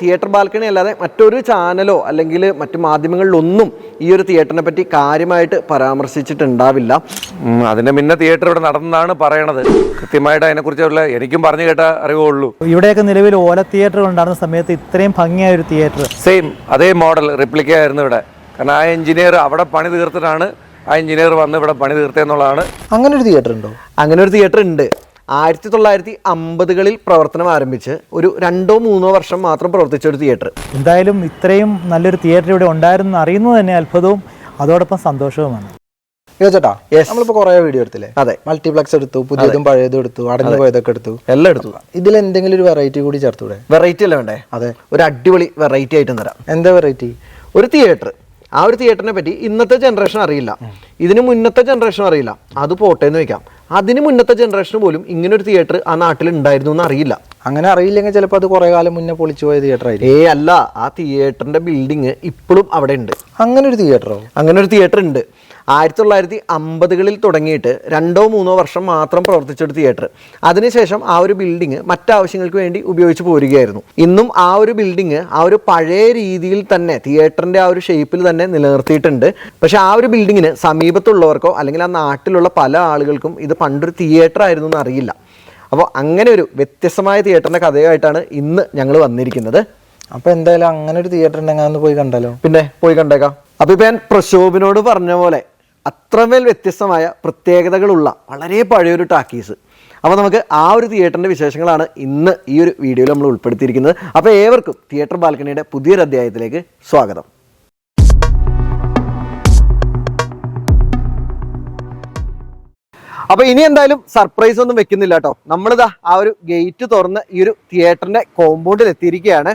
Theatre balcony അല്ലാതെ മറ്റൊരു ചാനലോ അല്ലെങ്കിൽ മറ്റു മാധ്യമങ്ങളിലൊന്നും ഈ ഒരു തിയേറ്ററിനെ പറ്റി കാര്യമായിട്ട് പരാമർശിച്ചിട്ടുണ്ടാവില്ല. അതിന്റെ മുന്നേ തിയേറ്റർ ഇവിടെ നടന്നതാണ് പറയണത്. കൃത്യമായിട്ട് അതിനെക്കുറിച്ചുള്ള എനിക്കും പറഞ്ഞു കേട്ട അറിവുള്ളൂ. ഇവിടെയൊക്കെ നിലവിൽ ഓല തിയേറ്റർ ഉണ്ടായിരുന്ന സമയത്ത് ഇത്രയും ഭംഗിയായ ഒരു തിയേറ്റർ. സെയിം അതേ മോഡൽ റിപ്ലിക്ക ആയിരുന്നു ഇവിടെ. കാരണം ആ എഞ്ചിനീയർ അവിടെ പണി തീർത്തിട്ടാണ് ആ എഞ്ചിനീയർ വന്ന് ഇവിടെ പണി തീർത്തതെന്നുള്ളതാണ് അങ്ങനെ ഒരു തിയേറ്റർ ഉണ്ടോ അങ്ങനെ ഒരു തിയേറ്റർ ഉണ്ട് ആയിരത്തി തൊള്ളായിരത്തി അമ്പതുകളിൽ പ്രവർത്തനം ആരംഭിച്ച് ഒരു രണ്ടോ മൂന്നോ വർഷം മാത്രം പ്രവർത്തിച്ച ഒരു തിയേറ്റർ എന്തായാലും ഇത്രയും നല്ലൊരു തിയേറ്റർ ഇവിടെ ഉണ്ടായിരുന്നു അറിയുന്നത് തന്നെ അത്ഭുതവും അതോടൊപ്പം സന്തോഷവുമാണ്. ചേട്ടാ. നമ്മളിപ്പോ കുറെ വീഡിയോ എടുത്തില്ലേ? അതെ. മൾട്ടിപ്ലക്സ് എടുത്തു പുതിയതും പഴയതും എടുത്തു അടഞ്ഞു പോയതൊക്കെ എടുത്തു. എല്ലാം എടുത്തു. ഇതിൽ എന്തെങ്കിലും ഒരു വെറൈറ്റി കൂടി ചേർത്തൂടെ? വെറൈറ്റി അല്ല വേണ്ടേ? അതെ. ഒരു അടിപൊളി വെറൈറ്റി ആയിട്ട് തരാം. എന്താ വെറൈറ്റി ഒരു തിയേറ്റർ ആ ഒരു തിയേറ്ററിനെ പറ്റി ഇന്നത്തെ ജനറേഷൻ അറിയില്ല. ഇതിന് മുന്നത്തെ ജനറേഷൻ അറിയില്ല. അത് പോട്ടെ എന്ന് വെക്കാം. അതിന് മുന്നത്തെ ജനറേഷന് പോലും ഇങ്ങനെ ഒരു തിയേറ്റർ ആ നാട്ടിൽ ഉണ്ടായിരുന്നു എന്ന് അറിയില്ല അങ്ങനെ അറിയില്ലെങ്കിൽ ചിലപ്പോൾ അത് കുറെ കാലം മുന്നേ പൊളിച്ചു പോയ തിയേറ്റർ ആയിരിക്കും. ഏ അല്ല ആ തിയേറ്ററിന്റെ ബിൽഡിങ് ഇപ്പോഴും അവിടെ ഉണ്ട്. അങ്ങനെ ഒരു തിയേറ്ററോ അങ്ങനെ ഒരു തിയേറ്റർ ഉണ്ട്. ആയിരത്തി തൊള്ളായിരത്തി അമ്പതുകളിൽ തുടങ്ങിയിട്ട് രണ്ടോ മൂന്നോ വർഷം മാത്രം പ്രവർത്തിച്ച ഒരു തിയേറ്റർ അതിനുശേഷം ആ ഒരു ബിൽഡിംഗ് മറ്റാവശ്യങ്ങൾക്ക് വേണ്ടി ഉപയോഗിച്ച് പോരുകയായിരുന്നു. ഇന്നും ആ ഒരു ബിൽഡിംഗ് ആ ഒരു പഴയ രീതിയിൽ തന്നെ തിയേറ്ററിന്റെ ആ ഒരു ഷേപ്പിൽ തന്നെ നിലനിർത്തിയിട്ടുണ്ട്. പക്ഷെ ആ ഒരു ബിൽഡിങ്ങിന് സമീപത്തുള്ളവർക്കോ അല്ലെങ്കിൽ ആ നാട്ടിലുള്ള പല ആളുകൾക്കും ഇത് പണ്ടൊരു തിയേറ്റർ ആയിരുന്നു എന്ന് അറിയില്ല അപ്പോൾ അങ്ങനെ ഒരു വ്യത്യസ്തമായ തിയേറ്ററിന്റെ കഥയായിട്ടാണ് ഇന്ന് ഞങ്ങൾ വന്നിരിക്കുന്നത്. അപ്പോൾ എന്തായാലും അങ്ങനെ ഒരു തിയേറ്റർ ഉണ്ടെങ്കിൽ അതൊന്ന് പോയി കണ്ടാലോ? പിന്നെ പോയി കണ്ടേക്കാം. അപ്പോൾ ഇപ്പം ഞാൻ പ്രശോഭിനോട് പറഞ്ഞ പോലെ അത്രമേൽ വ്യത്യസ്തമായ പ്രത്യേകതകളുള്ള വളരെ പഴയൊരു ടാക്കീസ്. അപ്പോൾ നമുക്ക് ആ ഒരു തിയേറ്ററിന്റെ വിശേഷങ്ങളാണ് ഇന്ന് ഈ ഒരു വീഡിയോയിൽ നമ്മൾ ഉൾപ്പെടുത്തിയിരിക്കുന്നത്. അപ്പോൾ ഏവർക്കും തിയേറ്റർ ബാൽക്കണിയുടെ പുതിയൊരു അധ്യായത്തിലേക്ക് സ്വാഗതം. അപ്പൊ ഇനി എന്തായാലും സർപ്രൈസ് ഒന്നും വെക്കുന്നില്ല കേട്ടോ. നമ്മളിതാ ആ ഒരു ഗേറ്റ് തുറന്ന് ഈ ഒരു തിയേറ്ററിന്റെ കോമ്പൗണ്ടിൽ എത്തിയിരിക്കുകയാണ്.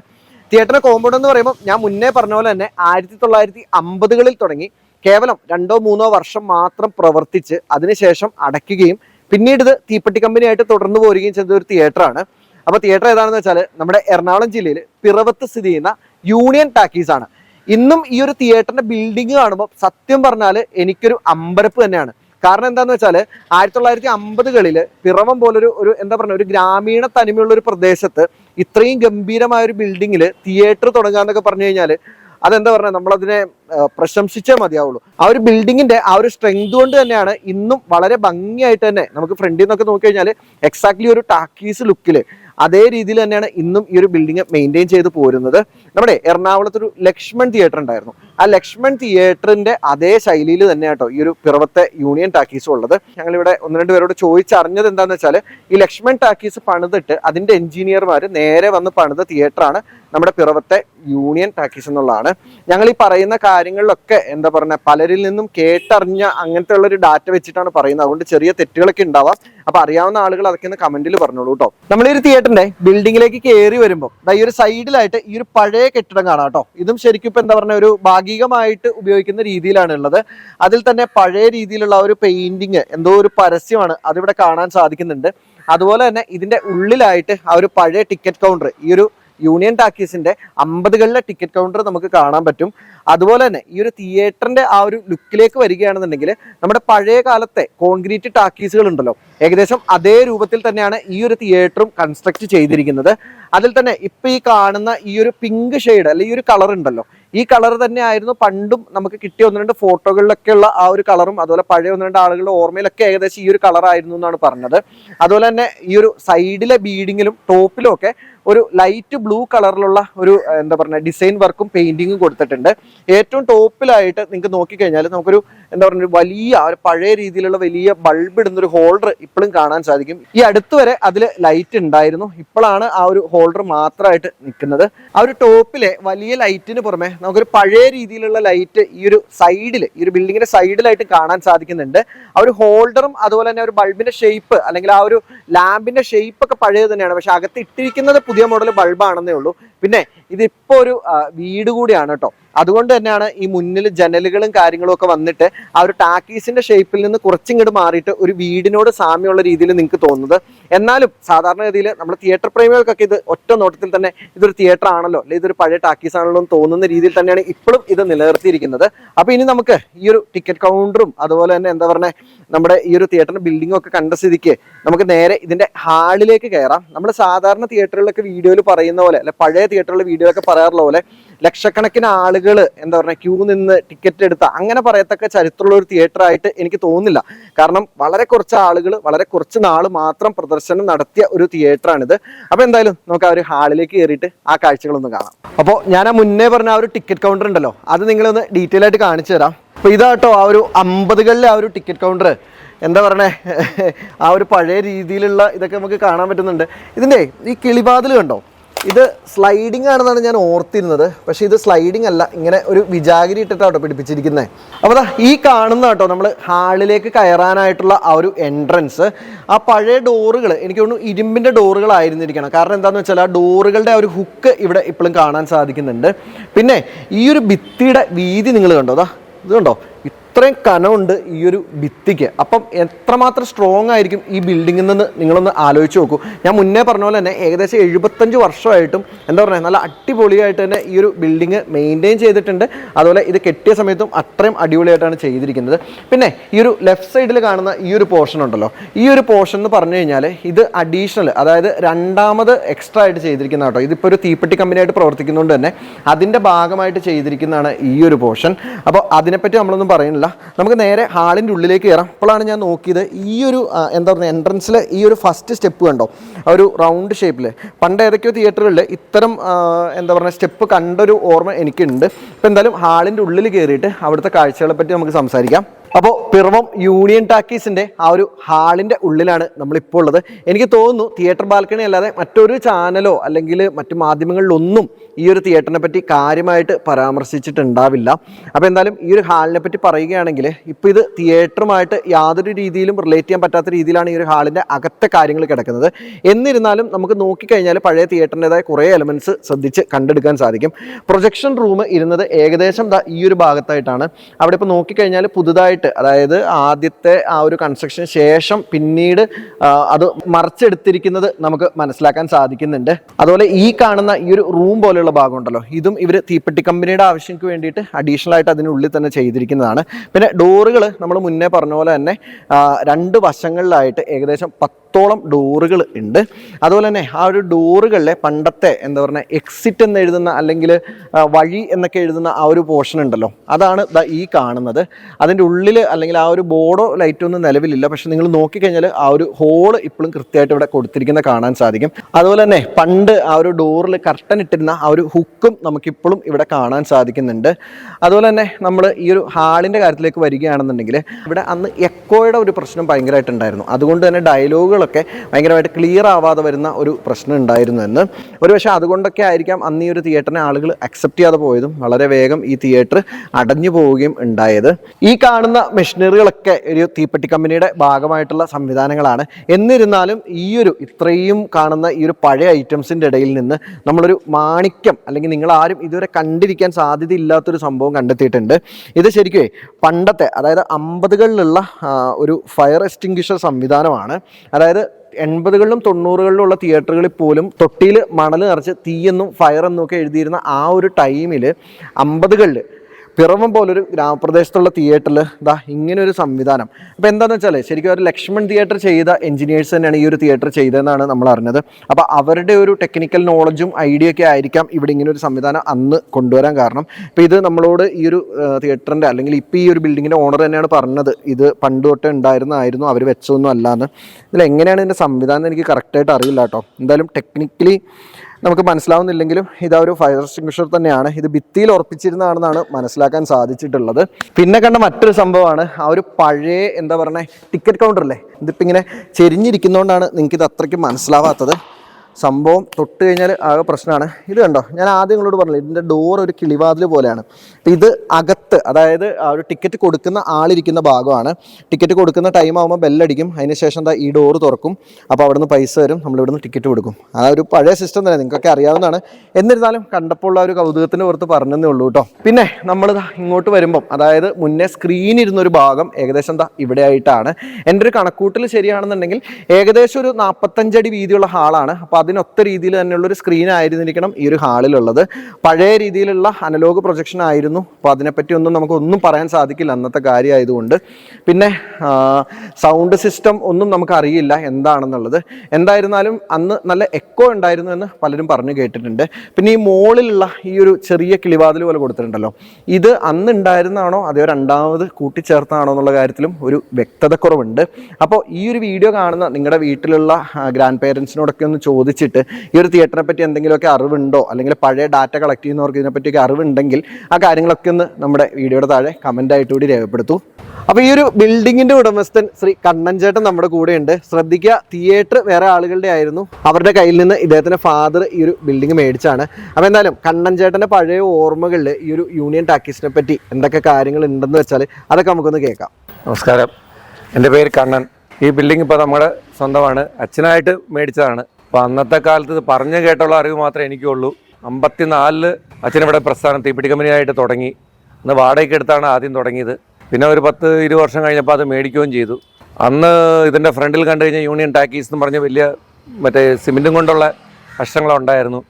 തിയേറ്ററിന്റെ കോമ്പൗണ്ട് എന്ന് പറയുമ്പോൾ ഞാൻ മുന്നേ പറഞ്ഞ പോലെ തന്നെ ആയിരത്തി തൊള്ളായിരത്തി അമ്പതുകളിൽ തുടങ്ങി. കേവലം രണ്ടോ മൂന്നോ വർഷം മാത്രം പ്രവർത്തിച്ച് അതിനുശേഷം അടയ്ക്കുകയും പിന്നീട് ഇത് തീപ്പെട്ടി കമ്പനിയായിട്ട് തുടർന്നു പോരുകയും ചെയ്ത ഒരു തിയേറ്ററാണ് അപ്പൊ തിയേറ്റർ ഏതാണെന്ന് വെച്ചാൽ നമ്മുടെ എറണാകുളം ജില്ലയിൽ പിറവത്ത് സ്ഥിതി ചെയ്യുന്ന യൂണിയൻ ടാക്കീസ് ആണ്. ഇന്നും ഈ ഒരു തിയേറ്ററിന്റെ ബിൽഡിംഗ് കാണുമ്പോൾ സത്യം പറഞ്ഞാൽ എനിക്കൊരു അമ്പരപ്പ് തന്നെയാണ്. കാരണം എന്താന്ന് വെച്ചാൽ ആയിരത്തി തൊള്ളായിരത്തി അമ്പതുകളിൽ പിറവം പോലൊരു ഒരു എന്താ പറയുക ഒരു ഗ്രാമീണ തനിമയുള്ള ഒരു പ്രദേശത്ത് ഇത്രയും ഗംഭീരമായ ഒരു ബിൽഡിങ്ങിൽ തിയേറ്റർ തുടങ്ങാന്നൊക്കെ പറഞ്ഞു കഴിഞ്ഞാൽ അതെന്താ പറഞ്ഞാൽ നമ്മളതിനെ പ്രശംസിച്ചേ മതിയാവുള്ളൂ. ആ ഒരു ബിൽഡിങ്ങിന്റെ ആ ഒരു സ്ട്രെങ്ത് കൊണ്ട് തന്നെയാണ് ഇന്നും വളരെ ഭംഗിയായിട്ട് തന്നെ നമുക്ക് ഫ്രണ്ടിൽ നിന്നൊക്കെ നോക്കി കഴിഞ്ഞാൽ എക്സാക്ട്ലി ഒരു ടാക്കീസ് ലുക്കിൽ അതേ രീതിയിൽ തന്നെയാണ് ഇന്നും ഈ ഒരു ബിൽഡിംഗ് മെയിന്റെയിൻ ചെയ്ത് പോരുന്നത്. നമ്മുടെ എറണാകുളത്തൊരു ലക്ഷ്മൺ തിയേറ്റർ ഉണ്ടായിരുന്നു. ആ ലക്ഷ്മൺ തിയേറ്ററിന്റെ അതേ ശൈലിയിൽ തന്നെ കേട്ടോ ഈ ഒരു പിറവത്തെ യൂണിയൻ ടാക്കീസും ഉള്ളത്. ഞങ്ങളിവിടെ ഒന്ന് രണ്ട് പേരോട് ചോദിച്ചറിഞ്ഞത് എന്താണെന്ന് വെച്ചാൽ ഈ ലക്ഷ്മൺ ടാക്കീസ് പണിതിട്ട് അതിന്റെ എഞ്ചിനീയർമാർ നേരെ വന്ന് പണിത തിയേറ്ററാണ് നമ്മുടെ പിറവത്തെ യൂണിയൻ ടാക്കീസ് എന്നുള്ളതാണ്. ഞങ്ങൾ ഈ പറയുന്ന കാര്യങ്ങളിലൊക്കെ എന്താ പറയുക പലരിൽ നിന്നും കേട്ടറിഞ്ഞ അങ്ങനത്തെ ഉള്ള ഒരു ഡാറ്റ വെച്ചിട്ടാണ് പറയുന്നത്. അതുകൊണ്ട് ചെറിയ തെറ്റുകളൊക്കെ ഉണ്ടാവാം. അപ്പൊ അറിയാവുന്ന ആളുകൾ അതൊക്കെ ഒന്ന് കമന്റിൽ പറഞ്ഞോളൂ കേട്ടോ നമ്മൾ ഈ ഒരു തിയേറ്ററിന്റെ ബിൽഡിംഗിലേക്ക് കയറി വരുമ്പോൾ ഈ ഒരു സൈഡിലായിട്ട് ഈ ഒരു പഴയ കെട്ടിടം കാണാം കേട്ടോ ഇതും ശരിക്കും ഇപ്പൊ എന്താ പറയുക ഒരു ഭാഗികമായിട്ട് ഉപയോഗിക്കുന്ന രീതിയിലാണ് ഉള്ളത് അതിൽ തന്നെ പഴയ രീതിയിലുള്ള ഒരു പെയിന്റിങ് എന്തോ ഒരു പരസ്യമാണ് അതിവിടെ കാണാൻ സാധിക്കുന്നുണ്ട്. അതുപോലെ തന്നെ ഇതിന്റെ ഉള്ളിലായിട്ട് ആ ഒരു പഴയ ടിക്കറ്റ് കൗണ്ടർ ഈ ഒരു യൂണിയൻ ടാക്കീസിന്റെ അമ്പതുകളിലെ ടിക്കറ്റ് കൗണ്ടർ നമുക്ക് കാണാൻ പറ്റും. അതുപോലെ തന്നെ ഈ ഒരു തിയേറ്ററിന്റെ ആ ഒരു ലുക്കിലേക്ക് വരികയാണെന്നുണ്ടെങ്കിൽ നമ്മുടെ പഴയ കാലത്തെ കോൺക്രീറ്റ് ടാക്കീസുകൾ ഉണ്ടല്ലോ. ഏകദേശം അതേ രൂപത്തിൽ തന്നെയാണ് ഈ ഒരു തിയേറ്ററും കൺസ്ട്രക്ട് ചെയ്തിരിക്കുന്നത്. അതിൽ തന്നെ ഇപ്പൊ ഈ കാണുന്ന ഈ ഒരു പിങ്ക് ഷെയ്ഡ് അല്ലെ ഈ ഒരു കളർ ഉണ്ടല്ലോ. ഈ കളർ തന്നെ ആയിരുന്നു പണ്ടും നമുക്ക് കിട്ടിയ ഒന്ന് രണ്ട് ഫോട്ടോകളിലൊക്കെ ഉള്ള ആ ഒരു കളറും അതുപോലെ പഴയ ഒന്ന് രണ്ട് ആളുകളുടെ ഓർമ്മയിലൊക്കെ ഏകദേശം ഈ ഒരു കളർ ആയിരുന്നു എന്നാണ് പറഞ്ഞത്. അതുപോലെ തന്നെ ഈ ഒരു സൈഡിലെ ബീഡിങ്ങിലും ടോപ്പിലും ഒക്കെ ഒരു ലൈറ്റ് ബ്ലൂ കളറിലുള്ള ഒരു എന്താ പറയുക ഡിസൈൻ വർക്കും പെയിന്റിങ്ങും കൊടുത്തിട്ടുണ്ട്. ഏറ്റവും ടോപ്പിലായിട്ട് നിങ്ങൾക്ക് നോക്കിക്കഴിഞ്ഞാൽ നമുക്കൊരു എന്താ പറയുക വലിയ ഒരു പഴയ രീതിയിലുള്ള വലിയ ബൾബ് ഇടുന്ന ഒരു ഹോൾഡർ ഇപ്പോഴും കാണാൻ സാധിക്കും. ഈ അടുത്ത് വരെ അതിൽ ലൈറ്റ് ഉണ്ടായിരുന്നു. ഇപ്പോഴാണ് ആ ഒരു ഹോൾഡർ മാത്രമായിട്ട് നിൽക്കുന്നത്. ആ ഒരു ടോപ്പിലെ വലിയ ലൈറ്റിന് പുറമെ നമുക്കൊരു പഴയ രീതിയിലുള്ള ലൈറ്റ് ഈ ഒരു സൈഡിൽ ഈ ഒരു ബിൽഡിങ്ങിന്റെ സൈഡിലായിട്ട് കാണാൻ സാധിക്കുന്നുണ്ട്. ആ ഒരു ഹോൾഡറും അതുപോലെ തന്നെ ഒരു ബൾബിന്റെ ഷേപ്പ് അല്ലെങ്കിൽ ആ ഒരു ലാമ്പിന്റെ ഷേപ്പ് ഒക്കെ പഴയത് തന്നെയാണ്. പക്ഷെ അകത്ത് ഇട്ടിരിക്കുന്നത് പുതിയ മോഡൽ ബൾബാണെന്നേ ഉള്ളൂ. പിന്നെ ഇതിപ്പോ ഒരു വീട് കൂടിയാണ് കേട്ടോ അതുകൊണ്ട് തന്നെയാണ് ഈ മുന്നിൽ ജനലുകളും കാര്യങ്ങളും ഒക്കെ വന്നിട്ട് ആ ഒരു ടാക്കീസിന്റെ ഷേപ്പിൽ നിന്ന് കുറച്ചിങ്ങോട്ട് മാറിയിട്ട് ഒരു വീടിനോട് സാമ്യമുള്ള രീതിയിൽ നിങ്ങൾക്ക് തോന്നുന്നത്. എന്നാലും സാധാരണഗതിയിൽ നമ്മൾ തിയേറ്റർ പ്രേമികൾക്കൊക്കെ ഇത് ഒറ്റ നോട്ടത്തിൽ തന്നെ ഇതൊരു തിയേറ്റർ ആണല്ലോ അല്ലെങ്കിൽ ഇതൊരു പഴയ ടാക്കീസ് ആണല്ലോ എന്ന് തോന്നുന്ന രീതിയിൽ തന്നെയാണ് ഇപ്പോഴും ഇത് നിലനിർത്തിയിരിക്കുന്നത്. അപ്പൊ ഇനി നമുക്ക് ഈ ഒരു ടിക്കറ്റ് കൗണ്ടറും അതുപോലെ തന്നെ എന്താ പറയുക നമ്മുടെ ഈ ഒരു തിയേറ്ററിന്റെ ബിൽഡിംഗും ഒക്കെ കണ്ട സ്ഥിതിക്ക് നമുക്ക് നേരെ ഇതിന്റെ ഹാളിലേക്ക് കയറാം നമ്മൾ സാധാരണ തിയേറ്ററുകളിലൊക്കെ വീഡിയോയിൽ പറയുന്ന പോലെ അല്ലെ പഴയ തിയേറ്ററിലെ വീഡിയോ ഒക്കെ പറയാറുള്ള പോലെ ലക്ഷക്കണക്കിന് ആളുകൾ എന്താ പറയുക ക്യൂ നിന്ന് ടിക്കറ്റ് എടുത്ത അങ്ങനെ പറയത്തക്ക ചരിത്രമുള്ള ഒരു തിയേറ്റർ ആയിട്ട് എനിക്ക് തോന്നുന്നില്ല. കാരണം വളരെ കുറച്ച് ആളുകൾ വളരെ കുറച്ച് നാൾ മാത്രം പ്രദർശനം നടത്തിയ ഒരു തിയേറ്ററാണിത് അപ്പോൾ എന്തായാലും നമുക്ക് ആ ഒരു ഹാളിലേക്ക് കയറിയിട്ട് ആ കാഴ്ചകളൊന്ന് കാണാം. അപ്പോൾ ഞാൻ ആ മുന്നേ പറഞ്ഞ ആ ഒരു ടിക്കറ്റ് കൗണ്ടർ ഉണ്ടല്ലോ അത് നിങ്ങളൊന്ന് ഡീറ്റെയിൽ ആയിട്ട് കാണിച്ചു തരാം. അപ്പോൾ ഇതാട്ടോ ആ ഒരു അമ്പതുകളിലെ ആ ഒരു ടിക്കറ്റ് കൗണ്ടർ എന്താ പറയണേ ആ ഒരു പഴയ രീതിയിലുള്ള ഇതൊക്കെ നമുക്ക് കാണാൻ പറ്റുന്നുണ്ട്. ഇതിന്റെ ഈ കിളിവാതിൽ കണ്ടോ? ഇത് സ്ലൈഡിംഗ് ആണെന്നാണ് ഞാൻ ഓർത്തിരുന്നത്. പക്ഷേ ഇത് സ്ലൈഡിംഗ് അല്ല. ഇങ്ങനെ ഒരു വിജാഗിരി ഇട്ടിട്ടാട്ടോ പിടിപ്പിച്ചിരിക്കുന്നത് അപ്പോൾ ഈ കാണുന്ന കേട്ടോ നമ്മൾ ഹാളിലേക്ക് കയറാനായിട്ടുള്ള ആ ഒരു എൻട്രൻസ് ആ പഴയ ഡോറുകൾ എനിക്ക് തോന്നുന്നു ഇരുമ്പിന്റെ ഡോറുകളായിരുന്നിരിക്കണം. കാരണം എന്താണെന്ന് വെച്ചാൽ ആ ഡോറുകളുടെ ആ ഒരു ഹുക്ക് ഇവിടെ ഇപ്പോഴും കാണാൻ സാധിക്കുന്നുണ്ട്. പിന്നെ ഈ ഒരു ഭിത്തിയുടെ വീതി നിങ്ങൾ കണ്ടോ? അതാ ഇത് കണ്ടോ? ഇത്രയും കനമുണ്ട് ഈ ഒരു ഭിത്തിക്ക്. അപ്പം എത്രമാത്രം സ്ട്രോങ് ആയിരിക്കും ഈ ബിൽഡിങ്ങിൽ നിന്ന് നിങ്ങളൊന്ന് ആലോചിച്ച് നോക്കൂ. ഞാൻ മുന്നേ പറഞ്ഞ പോലെ തന്നെ ഏകദേശം എഴുപത്തഞ്ച് വർഷമായിട്ടും എന്താ പറയുക നല്ല അടിപൊളിയായിട്ട് തന്നെ ഈ ഒരു ബിൽഡിങ് മെയിന്റെയിൻ ചെയ്തിട്ടുണ്ട്. അതുപോലെ ഇത് കെട്ടിയ സമയത്തും അത്രയും അടിപൊളിയായിട്ടാണ് ചെയ്തിരിക്കുന്നത്. പിന്നെ ഈ ഒരു ലെഫ്റ്റ് സൈഡിൽ കാണുന്ന ഈ ഒരു പോർഷൻ ഉണ്ടല്ലോ. ഈ ഒരു പോർഷൻ എന്ന് പറഞ്ഞു കഴിഞ്ഞാൽ ഇത് അഡീഷണൽ അതായത് രണ്ടാമത് എക്സ്ട്രാ ആയിട്ട് ചെയ്തിരിക്കുന്ന കേട്ടോ. ഇതിപ്പോൾ ഒരു തീപ്പെട്ടി കമ്പനിയായിട്ട് പ്രവർത്തിക്കുന്നതുകൊണ്ട് തന്നെ അതിന്റെ ഭാഗമായിട്ട് ചെയ്തിരിക്കുന്നതാണ് ഈ ഒരു പോർഷൻ അപ്പോൾ അതിനെപ്പറ്റി നമ്മളൊന്നും പറയുന്നില്ല നമുക്ക് നേരെ ഹാളിന്റെ ഉള്ളിലേക്ക് കയറാം. അപ്പോഴാണ് ഞാൻ നോക്കിയത് ഈ ഒരു എന്താ പറയുക എൻട്രൻസിൽ ഈ ഒരു ഫസ്റ്റ് സ്റ്റെപ്പ് കണ്ടോ? ആ ഒരു റൗണ്ട് ഷേപ്പിൽ പണ്ട് ഏതൊക്കെയോ തിയേറ്ററുകളിൽ ഇത്തരം എന്താ പറയുക സ്റ്റെപ്പ് കണ്ടൊരു ഓർമ്മ എനിക്കുണ്ട്. അപ്പോൾ എന്തായാലും ഹാളിന്റെ ഉള്ളിൽ കയറിയിട്ട് അവിടുത്തെ കാഴ്ചകളെ പറ്റി നമുക്ക് സംസാരിക്കാം. അപ്പോൾ പിറവം യൂണിയൻ ടാക്കീസിന്റെ ആ ഒരു ഹാളിന്റെ ഉള്ളിലാണ് നമ്മളിപ്പോൾ ഉള്ളത്. എനിക്ക് തോന്നുന്നു തിയേറ്റർ ബാൽക്കണി അല്ലാതെ മറ്റൊരു ചാനലോ അല്ലെങ്കിൽ മറ്റു മാധ്യമങ്ങളിലൊന്നും ഈ ഒരു തിയേറ്ററിനെ പറ്റി കാര്യമായിട്ട് പരാമർശിച്ചിട്ടുണ്ടാവില്ല. അപ്പോൾ എന്തായാലും ഈ ഒരു ഹാളിനെ പറ്റി പറയുകയാണെങ്കിൽ ഇപ്പോൾ ഇത് തിയേറ്ററുമായിട്ട് യാതൊരു രീതിയിലും റിലേറ്റ് ചെയ്യാൻ പറ്റാത്ത രീതിയിലാണ് ഈ ഒരു ഹാളിന്റെ അകത്തെ കാര്യങ്ങൾ കിടക്കുന്നത്. എന്നിരുന്നാലും നമുക്ക് നോക്കിക്കഴിഞ്ഞാൽ പഴയ തിയേറ്ററിന്റെതായ കുറേ എലമെന്റ്സ് ശ്രദ്ധിച്ച് കണ്ടെടുക്കാൻ സാധിക്കും. പ്രൊജക്ഷൻ റൂം ഇരുന്നത് ഏകദേശം ഈ ഒരു ഭാഗത്തായിട്ടാണ്. അവിടെ ഇപ്പോൾ നോക്കിക്കഴിഞ്ഞാൽ പുതുതായിട്ട് അതായത് ആദ്യത്തെ ആ ഒരു കൺസ്ട്രക്ഷൻ ശേഷം പിന്നീട് അത് മറച്ചെടുത്തിരിക്കുന്നത് നമുക്ക് മനസ്സിലാക്കാൻ സാധിക്കുന്നുണ്ട്. അതുപോലെ ഈ കാണുന്ന ഈ ഒരു റൂം പോലെയുള്ള ഭാഗം ഉണ്ടല്ലോ ഇതും ഇവർ തീപ്പെട്ടി കമ്പനിയുടെ ആവശ്യങ്ങൾക്ക് വേണ്ടിയിട്ട് അഡീഷണൽ ആയിട്ട് അതിനുള്ളിൽ തന്നെ ചെയ്തിരിക്കുന്നതാണ്. പിന്നെ ഡോറുകൾ നമ്മൾ മുന്നേ പറഞ്ഞ പോലെ തന്നെ രണ്ട് വശങ്ങളിലായിട്ട് ഏകദേശം പത്തോളം ഡോറുകൾ ഉണ്ട്. അതുപോലെ തന്നെ ആ ഒരു ഡോറുകളിലെ പണ്ടത്തെ എന്താ പറയുക എക്സിറ്റ് എന്ന് എഴുതുന്ന അല്ലെങ്കിൽ വഴി എന്നൊക്കെ എഴുതുന്ന ആ ഒരു പോർഷൻ ഉണ്ടല്ലോ. അതാണ് ഈ കാണുന്നത്. അതിന്റെ ഉള്ളിൽ അല്ലെങ്കിൽ ആ ഒരു ബോർഡോ ലൈറ്റോ ഒന്നും നിലവിലില്ല. പക്ഷെ നിങ്ങൾ നോക്കിക്കഴിഞ്ഞാൽ ആ ഒരു ഹോൾ ഇപ്പോഴും കൃത്യമായിട്ട് ഇവിടെ കൊടുത്തിരിക്കുന്ന കാണാൻ സാധിക്കും. അതുപോലെ തന്നെ പണ്ട് ആ ഒരു ഡോറിൽ കർട്ടൻ ഇട്ടിരുന്ന ആ ഒരു ഹുക്കും നമുക്കിപ്പോഴും ഇവിടെ കാണാൻ സാധിക്കുന്നുണ്ട്. അതുപോലെ തന്നെ നമ്മൾ ഈ ഒരു ഹാളിന്റെ കാര്യത്തിലേക്ക് വരികയാണെന്നുണ്ടെങ്കിൽ ഇവിടെ അന്ന് എക്കോയുടെ ഒരു പ്രശ്നം ഭയങ്കരമായിട്ടുണ്ടായിരുന്നു. അതുകൊണ്ട് തന്നെ ഡയലോഗുകളൊക്കെ ഭയങ്കരമായിട്ട് ക്ലിയർ ആവാതെ വരുന്ന ഒരു പ്രശ്നം ഉണ്ടായിരുന്നു എന്ന്. ഒരു പക്ഷേ അതുകൊണ്ടൊക്കെ ആയിരിക്കാം അന്ന് ഈ ഒരു തിയേറ്ററിനെ ആളുകൾ അക്സെപ്റ്റ് ചെയ്യാതെ പോയതും വളരെ വേഗം ഈ തിയേറ്റർ അടഞ്ഞു പോവുകയും ഉണ്ടായത്. ഈ കാണുന്ന മെഷീനറികളൊക്കെ ഒരു തീപ്പെട്ടി കമ്പനിയുടെ ഭാഗമായിട്ടുള്ള സംവിധാനങ്ങളാണ്. എന്നിരുന്നാലും ഈ ഒരു ഇത്രയും കാണുന്ന ഈ ഒരു പഴയ ഐറ്റംസിന്റെ ഇടയിൽ നിന്ന് നമ്മളൊരു മാണിക്യം അല്ലെങ്കിൽ നിങ്ങൾ ആരും ഇതുവരെ കണ്ടിരിക്കാൻ സാധ്യതയില്ലാത്തൊരു സംഭവം കണ്ടെത്തിയിട്ടുണ്ട്. ഇത് ശരിക്കും പണ്ടത്തെ അതായത് അമ്പതുകളിലുള്ള ഒരു ഫയർ എക്സ്റ്റിങ്ക്വിഷർ സംവിധാനമാണ്. അതായത് എൺപതുകളിലും തൊണ്ണൂറുകളിലും ഉള്ള തിയേറ്ററുകളിൽ പോലും തൊട്ടിയിൽ മണൽ നിറച്ച് തീയെന്നും ഫയർ എന്നും ഒക്കെ എഴുതിയിരുന്ന ആ ഒരു ടൈമിൽ അമ്പതുകളിൽ പിറവം പോലൊരു ഗ്രാമപ്രദേശത്തുള്ള തിയേറ്ററിൽ ഇതാ ഇങ്ങനെ ഒരു സംവിധാനം. അപ്പോൾ എന്താണെന്ന് വെച്ചാൽ ശരിക്കും ഒരു ലക്ഷ്മൺ തിയേറ്റർ ചെയ്ത എഞ്ചിനീയേഴ്സ് തന്നെയാണ് ഈ ഒരു തിയേറ്റർ ചെയ്തതെന്നാണ് നമ്മൾ അറിഞ്ഞത്. അപ്പോൾ അവരുടെ ഒരു ടെക്നിക്കൽ നോളജും ഐഡിയ ഒക്കെ ആയിരിക്കാം ഇവിടെ ഇങ്ങനെ ഒരു സംവിധാനം അന്ന് കൊണ്ടുവരാൻ കാരണം. ഇപ്പോൾ ഇത് നമ്മളോട് ഈ ഒരു തിയേറ്ററിന്റെ അല്ലെങ്കിൽ ഇപ്പോൾ ഈ ഒരു ബിൽഡിങ്ങിന്റെ ഓണർ തന്നെയാണ് പറഞ്ഞത്. ഇത് പണ്ട് തൊട്ടേ ഉണ്ടായിരുന്നതായിരുന്നു അവർ വെച്ചതൊന്നും അല്ലാന്ന്. ഇതിൽ എങ്ങനെയാണ് ഇതിന്റെ സംവിധാനം എനിക്ക് കറക്റ്റായിട്ട് അറിയില്ല കേട്ടോ. എന്തായാലും ടെക്നിക്കലി നമുക്ക് മനസ്സിലാവുന്നില്ലെങ്കിലും ഇതാ ഒരു ഫയർ എക്സ്റ്റിംഗ്വിഷർ തന്നെയാണ്. ഇത് ഭിത്തിയിൽ ഉറപ്പിച്ചിരുന്നതാണെന്നാണ് മനസ്സിലാക്കാൻ സാധിച്ചിട്ടുള്ളത്. പിന്നെ കണ്ട മറ്റൊരു സംഭവമാണ്. ആ ഒരു പഴയ എന്താ പറയുക ടിക്കറ്റ് കൗണ്ടറല്ലേ ഇതിപ്പോൾ ഇങ്ങനെ ചെരിഞ്ഞിരിക്കുന്നതുകൊണ്ടാണ് നിങ്ങൾക്ക് ഇത് അത്രയ്ക്ക് മനസ്സിലാവാത്തത്. സംഭവം തൊട്ട് കഴിഞ്ഞാൽ ആകെ പ്രശ്നമാണ്. ഇത് കണ്ടോ? ഞാൻ ആദ്യം നിങ്ങളോട് പറഞ്ഞില്ല ഇതിന്റെ ഡോർ ഒരു കിളിവാതിൽ പോലെയാണ്. അപ്പം ഇത് അകത്ത് അതായത് ആ ഒരു ടിക്കറ്റ് കൊടുക്കുന്ന ആളിരിക്കുന്ന ഭാഗമാണ്. ടിക്കറ്റ് കൊടുക്കുന്ന ടൈം ആകുമ്പോൾ ബെല്ലടിക്കും അതിന് ശേഷം എന്താ ഈ ഡോർ തുറക്കും. അപ്പോൾ അവിടുന്ന് പൈസ വരും നമ്മൾ ഇവിടുന്ന് ടിക്കറ്റ് കൊടുക്കും. ആ ഒരു പഴയ സിസ്റ്റം തന്നെ നിങ്ങൾക്കൊക്കെ അറിയാവുന്നതാണ്. എന്നിരുന്നാലും കണ്ടപ്പോൾ ഉള്ള ഒരു കൗതുകത്തിന് പുറത്ത് പറഞ്ഞതേ ഉള്ളൂ കേട്ടോ. പിന്നെ നമ്മൾ ഇങ്ങോട്ട് വരുമ്പം അതായത് മുന്നേ സ്ക്രീൻ ഇരുന്നൊരു ഭാഗം ഏകദേശം എന്താ ഇവിടെ ആയിട്ടാണ് എന്റെ ഒരു കണക്കൂട്ടിൽ ശരിയാണെന്നുണ്ടെങ്കിൽ ഏകദേശം ഒരു നാൽപ്പത്തഞ്ചടി വീതിയുള്ള ഹാളാണ്. അപ്പോൾ അതിനൊത്ത രീതിയിൽ തന്നെയുള്ള ഒരു സ്ക്രീൻ ആയിരുന്നിരിക്കണം ഈ ഒരു ഹാളിലുള്ളത് പഴയ രീതിയിലുള്ള അനലോഗ് പ്രൊജക്ഷൻ ആയിരുന്നു. അപ്പോൾ അതിനെപ്പറ്റി ഒന്നും നമുക്ക് ഒന്നും പറയാൻ സാധിക്കില്ല അന്നത്തെ കാര്യമായതുകൊണ്ട്. പിന്നെ സൗണ്ട് സിസ്റ്റം ഒന്നും നമുക്ക് അറിയില്ല എന്താണെന്നുള്ളത്. എന്തായിരുന്നാലും അന്ന് നല്ല എക്കോ ഉണ്ടായിരുന്നു എന്ന് പലരും പറഞ്ഞു കേട്ടിട്ടുണ്ട്. പിന്നെ ഈ മോളിലുള്ള ഈ ഒരു ചെറിയ കിളിവാതിൽ പോലെ കൊടുത്തിട്ടുണ്ടല്ലോ. ഇത് അന്ന് ഉണ്ടായിരുന്നാണോ അതോ രണ്ടാമത് കൂട്ടിച്ചേർത്താണോ എന്നുള്ള കാര്യത്തിലും ഒരു വ്യക്തതക്കുറവുണ്ട്. അപ്പോൾ ഈ ഒരു വീഡിയോ കാണുന്ന നിങ്ങളുടെ വീട്ടിലുള്ള ഗ്രാൻഡ് പേരൻസിനോടൊക്കെ ഒന്ന് ചോദിച്ചിട്ട് ഈ ഒരു തിയേറ്ററിനെ പറ്റി എന്തെങ്കിലുമൊക്കെ അറിവുണ്ടോ? അല്ലെങ്കിൽ പഴയ ഡാറ്റ കളക്ട് ചെയ്യുന്നവർക്ക് ഇതിനെപ്പറ്റിയൊക്കെ അറിവുണ്ടെങ്കിൽ ആ കാര്യങ്ങളൊക്കെ ഒന്ന് നമ്മുടെ വീഡിയോയുടെ താഴെ കമന്റ് ആയിട്ട് കൂടി രേഖപ്പെടുത്തൂ. അപ്പോൾ ഈ ഒരു ബിൽഡിങ്ങിന്റെ ഉടമസ്ഥൻ ശ്രീ കണ്ണൻചേട്ടൻ നമ്മുടെ കൂടെയുണ്ട്. ശ്രദ്ധിക്കുക തിയേറ്റർ വേറെ ആളുകളുടെ ആയിരുന്നു. അവരുടെ കയ്യിൽ നിന്ന് ഇദ്ദേഹത്തിന്റെ ഫാദർ ഈ ഒരു ബിൽഡിംഗ് മേടിച്ചാണ്. അപ്പോൾ എന്തായാലും കണ്ണൻ ചേട്ടന്റെ പഴയ ഓർമ്മകളിൽ ഈ ഒരു യൂണിയൻ ടാക്കീസിനെ പറ്റി എന്തൊക്കെ കാര്യങ്ങൾ ഉണ്ടെന്ന് വെച്ചാൽ അതൊക്കെ നമുക്കൊന്ന് കേൾക്കാം. നമസ്കാരം. എന്റെ പേര് കണ്ണൻ. ഈ ബിൽഡിംഗ് ഇപ്പോൾ നമ്മുടെ സ്വന്തമാണ്. അച്ഛനായിട്ട് മേടിച്ചതാണ്. അപ്പോൾ അന്നത്തെ കാലത്ത് ഇത് പറഞ്ഞു കേട്ടുള്ള അറിവ് മാത്രമേ എനിക്കുള്ളൂ. അമ്പത്തിനാലിൽ അച്ഛനിവിടെ പ്രസ്ഥാനം തീപ്പിടി കമ്പനിയായിട്ട് തുടങ്ങി. അന്ന് വാടകയ്ക്ക് എടുത്താണ് ആദ്യം തുടങ്ങിയത്. പിന്നെ ഒരു പത്ത് ഇരുപത് വർഷം കഴിഞ്ഞപ്പോൾ അത് മേടിക്കുകയും ചെയ്തു. അന്ന് ഇതിന്റെ ഫ്രണ്ടിൽ കണ്ടു കഴിഞ്ഞാൽ യൂണിയൻ ടാക്കീസ് എന്ന് പറഞ്ഞ വലിയ മറ്റേ സിമെന്റും കൊണ്ടുള്ള കഷ്ടങ്ങളുണ്ടായിരുന്നു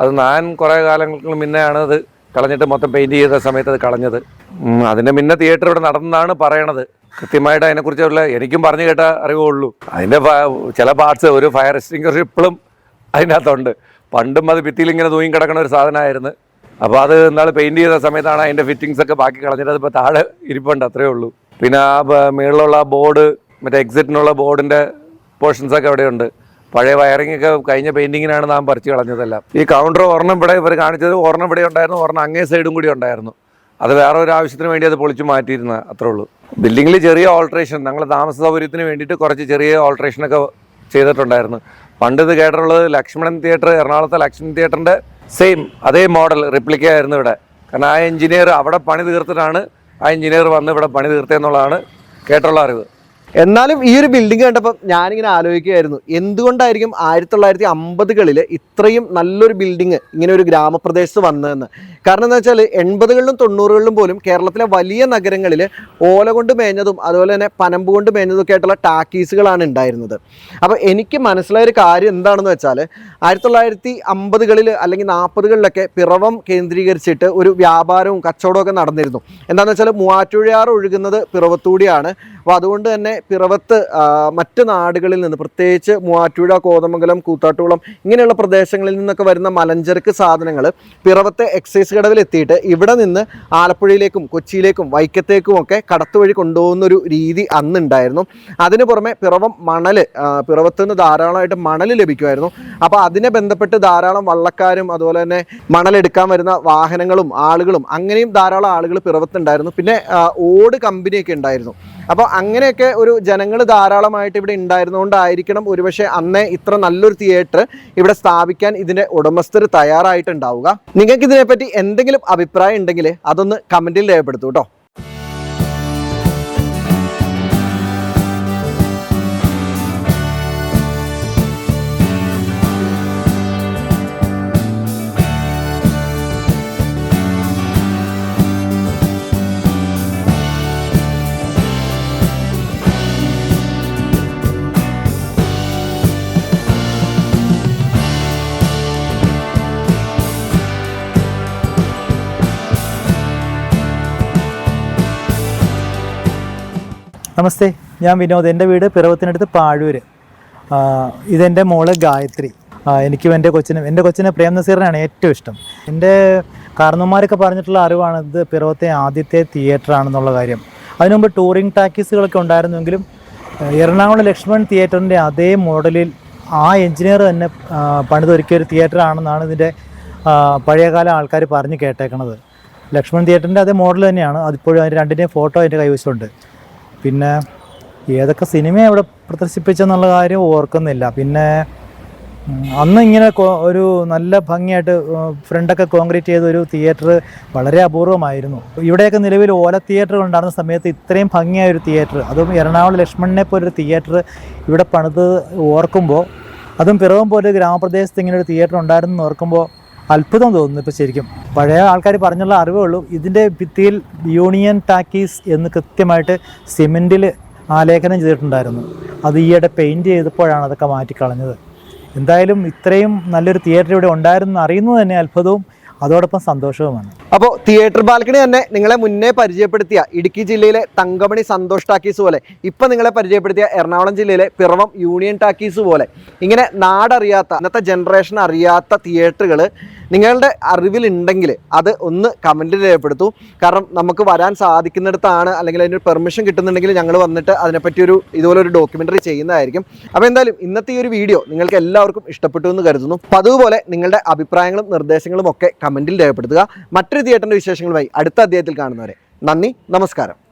അത് ഞാൻ കുറേ കാലങ്ങൾക്ക് മുന്നെയാണ് അത് കളഞ്ഞിട്ട് മൊത്തം പെയിന്റ് ചെയ്ത സമയത്ത് അത് കളഞ്ഞത്. അതിന്റെ മുന്നേ തിയേറ്റർ ഇവിടെ നടന്നാണ് പറയണത്. കൃത്യമായിട്ട് അതിനെക്കുറിച്ചുള്ള എനിക്കും പറഞ്ഞു കേട്ട അറിവുള്ളൂ. അതിന്റെ ചില പാർട്സ് ഒരു ഫയർ എക്സ്റ്റിംഗ്വിഷർ ഇപ്പോഴും അതിനകത്തുണ്ട്. പണ്ടും അത് ഭിത്തിയിൽ ഇങ്ങനെ തൂങ്ങി കിടക്കുന്ന ഒരു സാധനമായിരുന്നു. അപ്പോൾ അത് എന്നാൽ പെയിന്റ് ചെയ്ത സമയത്താണ് അതിന്റെ ഫിറ്റിങ്സ് ഒക്കെ ബാക്കി കളഞ്ഞിട്ട് അതിപ്പോൾ താഴെ ഇരിപ്പുണ്ട് അത്രേ ഉള്ളൂ. പിന്നെ ആ മേളിലുള്ള ബോർഡ് മറ്റേ എക്സിറ്റിനുള്ള ബോർഡിന്റെ പോർഷൻസൊക്കെ അവിടെയുണ്ട്. പഴയ വയറിംഗ് ഒക്കെ കഴിഞ്ഞ പെയിന്റിങ്ങിനാണ് നാം പറിച്ചു കളഞ്ഞതെല്ലാം. ഈ കൗണ്ടർ ഒരെണ്ണം ഇവിടെ ഇവർ കാണിച്ചത് ഒരെണ്ണം ഇവിടെ ഉണ്ടായിരുന്നു ഒരെണ്ണം അങ്ങേ സൈഡും കൂടി ഉണ്ടായിരുന്നു. അത് വേറെ ഒരു ആവശ്യത്തിന് വേണ്ടി അത് പൊളിച്ചു മാറ്റിയിരുന്ന അത്രേ ഉള്ളൂ. ബിൽഡിങ്ങിൽ ചെറിയ ഓൾട്രേഷൻ ഞങ്ങൾ താമസ സൗകര്യത്തിന് വേണ്ടിയിട്ട് കുറച്ച് ചെറിയ ഓൾട്രേഷനൊക്കെ ചെയ്തിട്ടുണ്ടായിരുന്നു. പണ്ട് ഇത് കേട്ടിട്ടുള്ളത് ലക്ഷ്മണൻ തിയേറ്റർ എറണാകുളത്തെ ലക്ഷ്മൺ തിയേറ്ററിന്റെ സെയിം അതേ മോഡൽ റിപ്ലിക്ക ആയിരുന്നു ഇവിടെ. കാരണം ആ എഞ്ചിനീയർ അവിടെ പണി തീർത്തിട്ടാണ് ആ എഞ്ചിനീയർ വന്ന് ഇവിടെ പണി തീർത്തതെന്നുള്ളതാണ് കേട്ടുള്ള അറിവ്. എന്നാലും ഈ ഒരു ബിൽഡിംഗ് കണ്ടപ്പോൾ ഞാനിങ്ങനെ ആലോചിക്കുകയായിരുന്നു. എന്തുകൊണ്ടായിരിക്കും ആയിരത്തി തൊള്ളായിരത്തി അമ്പതുകളിൽ ഇത്രയും നല്ലൊരു ബിൽഡിംഗ് ഇങ്ങനെ ഒരു ഗ്രാമപ്രദേശത്ത് വന്നതെന്ന്? കാരണം എന്താ വെച്ചാൽ എൺപതുകളിലും തൊണ്ണൂറുകളിലും പോലും കേരളത്തിലെ വലിയ നഗരങ്ങളിൽ ഓല കൊണ്ട് മേഞ്ഞതും അതുപോലെ തന്നെ പനമ്പ് കൊണ്ട് മേഞ്ഞതും ഒക്കെ ആയിട്ടുള്ള ടാക്കീസുകളാണ് ഉണ്ടായിരുന്നത്. അപ്പോൾ എനിക്ക് മനസ്സിലായ ഒരു കാര്യം എന്താണെന്ന് വെച്ചാൽ ആയിരത്തി തൊള്ളായിരത്തി അമ്പതുകളിൽ അല്ലെങ്കിൽ നാൽപ്പതുകളിലൊക്കെ പിറവം കേന്ദ്രീകരിച്ചിട്ട് ഒരു വ്യാപാരവും കച്ചവടവും ഒക്കെ നടന്നിരുന്നു. എന്താണെന്ന് വെച്ചാൽ മൂവാറ്റുഴയാർ ഒഴുകുന്നത് പിറവത്തൂടിയാണ്. അപ്പോൾ അതുകൊണ്ട് തന്നെ പിറവത്ത് മറ്റ് നാടുകളിൽ നിന്ന് പ്രത്യേകിച്ച് മൂവാറ്റുഴ കോതമംഗലം കൂത്താട്ടുകുളം ഇങ്ങനെയുള്ള പ്രദേശങ്ങളിൽ നിന്നൊക്കെ വരുന്ന മലഞ്ചരക്ക് സാധനങ്ങൾ പിറവത്തെ എക്സൈസ് കടവിൽ എത്തിയിട്ട് ഇവിടെ നിന്ന് ആലപ്പുഴയിലേക്കും കൊച്ചിയിലേക്കും വൈക്കത്തേക്കും ഒക്കെ കടത്തുവഴി കൊണ്ടുപോകുന്നൊരു രീതി അന്നുണ്ടായിരുന്നു. അതിന് പുറമെ പിറവം മണൽ പിറവത്ത് നിന്ന് ധാരാളമായിട്ട് മണൽ ലഭിക്കുമായിരുന്നു. അപ്പോൾ അതിനെ ബന്ധപ്പെട്ട് ധാരാളം വള്ളക്കാരും അതുപോലെ തന്നെ മണലെടുക്കാൻ വരുന്ന വാഹനങ്ങളും ആളുകളും അങ്ങനെയും ധാരാളം ആളുകൾ പിറവത്തുണ്ടായിരുന്നു. പിന്നെ ഓട് കമ്പനിയൊക്കെ ഉണ്ടായിരുന്നു. അപ്പോൾ അങ്ങനെയൊക്കെ ഒരു ജനങ്ങൾ ധാരാളമായിട്ട് ഇവിടെ ഉണ്ടായിരുന്നുകൊണ്ടായിരിക്കണം ഒരുപക്ഷെ അന്നേ ഇത്ര നല്ലൊരു തിയേറ്റർ ഇവിടെ സ്ഥാപിക്കാൻ ഇതിന്റെ ഉടമസ്ഥർ തയ്യാറായിട്ടുണ്ടാവുക. നിങ്ങൾക്ക് ഇതിനെപ്പറ്റി എന്തെങ്കിലും അഭിപ്രായം ഉണ്ടെങ്കിൽ അതൊന്ന് കമന്റിൽ രേഖപ്പെടുത്തൂ കേട്ടോ നമസ്തേ ഞാൻ വിനോദ്. എന്റെ വീട് പിറവത്തിനടുത്ത് പാഴൂര്. ആ, ഇതെന്റെ മോൾ ഗായത്രി. എനിക്കും എന്റെ കൊച്ചിനും എന്റെ കൊച്ചിനെ പ്രേം നസീറിനാണ് ഏറ്റവും ഇഷ്ടം. എന്റെ കാരണന്മാരൊക്കെ പറഞ്ഞിട്ടുള്ള അറിവാണ് ഇത് പിറവത്തെ ആദ്യത്തെ തിയേറ്റർ ആണെന്നുള്ള കാര്യം അതിനുമുമ്പ് ടൂറിംഗ് ഉണ്ടായിരുന്നുവെങ്കിലും ഉണ്ടായിരുന്നെങ്കിലും ആ, എറണാകുളം ലക്ഷ്മൺ തിയേറ്ററിന്റെ അതേ മോഡലിൽ ആ എഞ്ചിനീയർ തന്നെ പണിതൊരുക്കിയ ഒരു തിയേറ്റർ ആണെന്നാണ് ഇതിന്റെ പഴയകാല ആൾക്കാർ പറഞ്ഞ് കേട്ടേക്കണത്. ലക്ഷ്മൺ തിയേറ്ററിന്റെ അതേ മോഡൽ തന്നെയാണ്. അതിപ്പോഴും അതിന്റെ രണ്ടിന്റെയും ഫോട്ടോ എന്റെ കൈവശമുണ്ട്. പിന്നെ ഏതൊക്കെ സിനിമ അവിടെ പ്രദർശിപ്പിച്ചെന്നുള്ള കാര്യം ഓർക്കുന്നില്ല. പിന്നെ അന്ന് ഇങ്ങനെ ഒരു നല്ല ഭംഗിയായിട്ട് ഫ്രണ്ടൊക്കെ കോൺക്രീറ്റ് ചെയ്ത ഒരു തിയേറ്റർ വളരെ അപൂർവമായിരുന്നു. ഇവിടെയൊക്കെ നിലവിൽ ഓല തിയേറ്റർ ഉണ്ടായിരുന്ന സമയത്ത് ഇത്രയും ഭംഗിയായ ഒരു തിയേറ്റർ അതും എറണാകുളം ലക്ഷ്മണനെ പോലൊരു തിയേറ്റർ ഇവിടെ പണിത് ഓർക്കുമ്പോൾ അതും പിറവം പോലെ ഗ്രാമപ്രദേശത്ത് ഇങ്ങനെ ഒരു തിയേറ്റർ ഉണ്ടായിരുന്നു എന്ന് ഓർക്കുമ്പോൾ അത്ഭുതം തോന്നുന്നു ഇപ്പോൾ ശരിക്കും. പഴയ ആൾക്കാർ പറഞ്ഞുള്ള അറിവേ ഉള്ളൂ. ഇതിന്റെ ഭിത്തിയിൽ യൂണിയൻ ടാക്കീസ് എന്ന് കൃത്യമായിട്ട് സിമെന്റിൽ ആലേഖനം ചെയ്തിട്ടുണ്ടായിരുന്നു. അത് ഈയിടെ പെയിന്റ് ചെയ്തപ്പോഴാണ് അതൊക്കെ മാറ്റിക്കളഞ്ഞത്. എന്തായാലും ഇത്രയും നല്ലൊരു തിയേറ്റർ ഇവിടെ ഉണ്ടായിരുന്നു അറിയുന്നത് തന്നെ അത്ഭുതവും അതോടൊപ്പം സന്തോഷവുമാണ്. അപ്പോൾ തിയേറ്റർ ബാൽക്കണി തന്നെ നിങ്ങളെ മുന്നേ പരിചയപ്പെടുത്തിയ ഇടുക്കി ജില്ലയിലെ തങ്കമണി സന്തോഷ് ടാക്കീസ് പോലെ ഇപ്പം നിങ്ങളെ പരിചയപ്പെടുത്തിയ എറണാകുളം ജില്ലയിലെ പിറവം യൂണിയൻ ടാക്കീസ് പോലെ ഇങ്ങനെ നാടറിയാത്ത ഇന്നത്തെ ജനറേഷൻ അറിയാത്ത തിയേറ്ററുകൾ നിങ്ങളുടെ അറിവിലുണ്ടെങ്കിൽ അത് ഒന്ന് കമന്റിൽ രേഖപ്പെടുത്തൂ. കാരണം നമുക്ക് വരാൻ സാധിക്കുന്നിടത്താണ് അല്ലെങ്കിൽ അതിന് പെർമിഷൻ കിട്ടുന്നുണ്ടെങ്കിൽ ഞങ്ങൾ വന്നിട്ട് അതിനെപ്പറ്റി ഒരു ഇതുപോലെ ഒരു ഡോക്യുമെന്ററി ചെയ്യുന്നതായിരിക്കും. അപ്പോൾ എന്തായാലും ഇന്നത്തെ ഈ ഒരു വീഡിയോ നിങ്ങൾക്ക് എല്ലാവർക്കും ഇഷ്ടപ്പെട്ടു എന്ന് കരുതുന്നു. അപ്പോൾ അതുപോലെ നിങ്ങളുടെ അഭിപ്രായങ്ങളും നിർദ്ദേശങ്ങളും ഒക്കെ കമന്റിൽ രേഖപ്പെടുത്തുക. മറ്റൊരു തിയേറ്ററിന്റെ വിശേഷങ്ങളുമായി അടുത്ത അധ്യായത്തിൽ കാണുന്നവരെ. നന്ദി നമസ്കാരം.